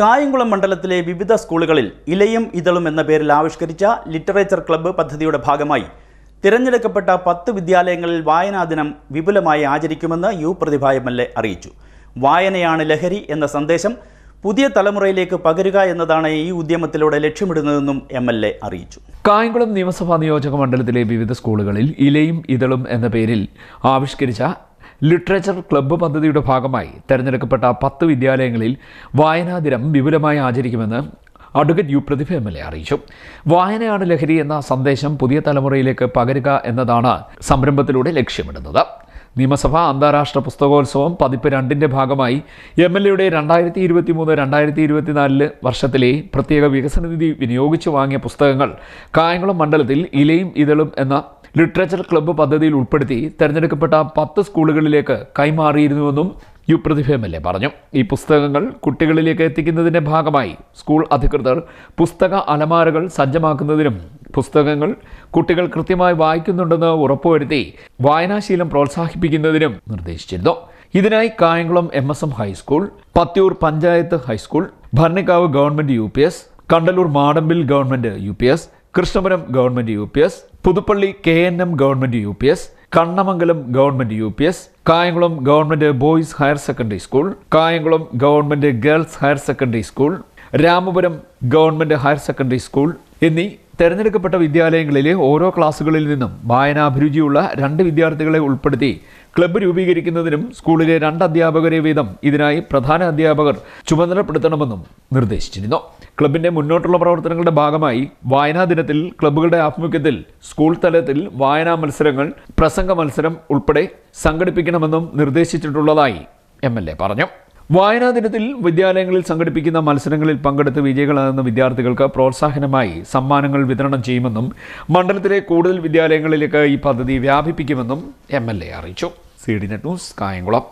കായംകുളം മണ്ഡലത്തിലെ വിവിധ സ്കൂളുകളിൽ ഇലയും ഇതളും എന്ന പേരിൽ ആവിഷ്കരിച്ച ലിറ്ററേച്ചർ ക്ലബ്ബ് പദ്ധതിയുടെ ഭാഗമായി തിരഞ്ഞെടുക്കപ്പെട്ട പത്ത് വിദ്യാലയങ്ങളിൽ വായനാ ദിനം വിപുലമായി ആചരിക്കുമെന്ന് U Prathibha M L A അറിയിച്ചു. വായനയാണ് ലഹരി എന്ന സന്ദേശം പുതിയ തലമുറയിലേക്ക് പകരുക എന്നതാണ് ഈ ഉദ്യമത്തിലൂടെ ലക്ഷ്യമിടുന്നതെന്നും എം എൽ എ അറിയിച്ചു. കായംകുളം നിയമസഭാ നിയോജക മണ്ഡലത്തിലെ വിവിധ സ്കൂളുകളിൽ ഇലയും ഇതളും എന്ന പേരിൽ ആവിഷ്കരിച്ച ലിറ്ററേച്ചർ ക്ലബ്ബ് പദ്ധതിയുടെ ഭാഗമായി തെരഞ്ഞെടുക്കപ്പെട്ട പത്ത് വിദ്യാലയങ്ങളിൽ വായനാ ദിനം വിപുലമായി ആചരിക്കുമെന്ന് advocate U Prathibha M L A അറിയിച്ചു. വായനയാണ് ലഹരി എന്ന സന്ദേശം പുതിയ തലമുറയിലേക്ക് പകരുക എന്നതാണ് സംരംഭത്തിലൂടെ ലക്ഷ്യമിടുന്നത്. നിയമസഭ അന്താരാഷ്ട്ര പുസ്തകോത്സവം പതിപ്പ് രണ്ടിന്റെ ഭാഗമായി എം എൽ എയുടെ രണ്ടായിരത്തി ഇരുപത്തി മൂന്ന് രണ്ടായിരത്തി ഇരുപത്തിനാലിൽ വർഷത്തിലെ പ്രത്യേക വികസന നിധി വിനിയോഗിച്ച് വാങ്ങിയ പുസ്തകങ്ങൾ കായംകുളം മണ്ഡലത്തിൽ ഇലയും ഇതളും എന്ന ലിറ്ററേച്ചർ ക്ലബ്ബ് പദ്ധതിയിൽ ഉൾപ്പെടുത്തി തിരഞ്ഞെടുക്കപ്പെട്ട പത്ത് സ്കൂളുകളിലേക്ക് കൈമാറിയിരുന്നുവെന്നും U Prathibha M L A പറഞ്ഞു. ഈ പുസ്തകങ്ങൾ കുട്ടികളിലേക്ക് എത്തിക്കുന്നതിന്റെ ഭാഗമായി സ്കൂൾ അധികൃതർ പുസ്തക അലമാരകൾ സജ്ജമാക്കുന്നതിനും പുസ്തകങ്ങൾ കുട്ടികൾ കൃത്യമായി വായിക്കുന്നുണ്ടെന്ന് ഉറപ്പുവരുത്തി വായനാശീലം പ്രോത്സാഹിപ്പിക്കുന്നതിനും നിർദ്ദേശിച്ചിരുന്നു. ഇതിനായി Kayamkulam M S M high school Pathiyoor panchayat high school Bharanikkavu government U P S Kandalloor Madambil government U P S Krishnapuram government U P S Puthuppally K N M government U P S Kannamangalam government U P S Kayamkulam government boys higher secondary school Kayamkulam government girls higher secondary school Ramapuram government higher secondary school എന്നീ തെരഞ്ഞെടുക്കപ്പെട്ട വിദ്യാലയങ്ങളിലെ ഓരോ ക്ലാസ്സുകളിൽ നിന്നും വായനാഭിരുചിയുള്ള രണ്ട് വിദ്യാർത്ഥികളെ ഉൾപ്പെടുത്തി club രൂപീകരിക്കുന്നതിനും സ്കൂളിലെ രണ്ട് അധ്യാപകരെ വീതം ഇതിനായി പ്രധാന അധ്യാപകർ ചുമതലപ്പെടുത്തണമെന്നും നിർദ്ദേശിച്ചിരുന്നു. ക്ലബിന്റെ മുന്നോട്ടുള്ള പ്രവർത്തനങ്ങളുടെ ഭാഗമായി വായനാ ദിനത്തിൽ ക്ലബ്ബുകളുടെ ആഭിമുഖ്യത്തിൽ സ്കൂൾ തലത്തിൽ വായനാ മത്സരങ്ങൾ പ്രസംഗ മത്സരം ഉൾപ്പെടെ സംഘടിപ്പിക്കണമെന്നും നിർദ്ദേശിച്ചിട്ടുള്ളതായി എ പറഞ്ഞു. വായനാ ദിനത്തിൽ വിദ്യാലയങ്ങളിൽ സംഘടിപ്പിക്കുന്ന മത്സരങ്ങളിൽ പങ്കെടുത്ത് വിജയികളാകുന്ന വിദ്യാർത്ഥികൾക്ക് പ്രോത്സാഹനമായി സമ്മാനങ്ങൾ വിതരണം ചെയ്യുമെന്നും മണ്ഡലത്തിലെ കൂടുതൽ വിദ്യാലയങ്ങളിലേക്ക് ഈ പദ്ധതി വ്യാപിപ്പിക്കുമെന്നും എം എൽ എ അറിയിച്ചു. C D net news Kayamkulam.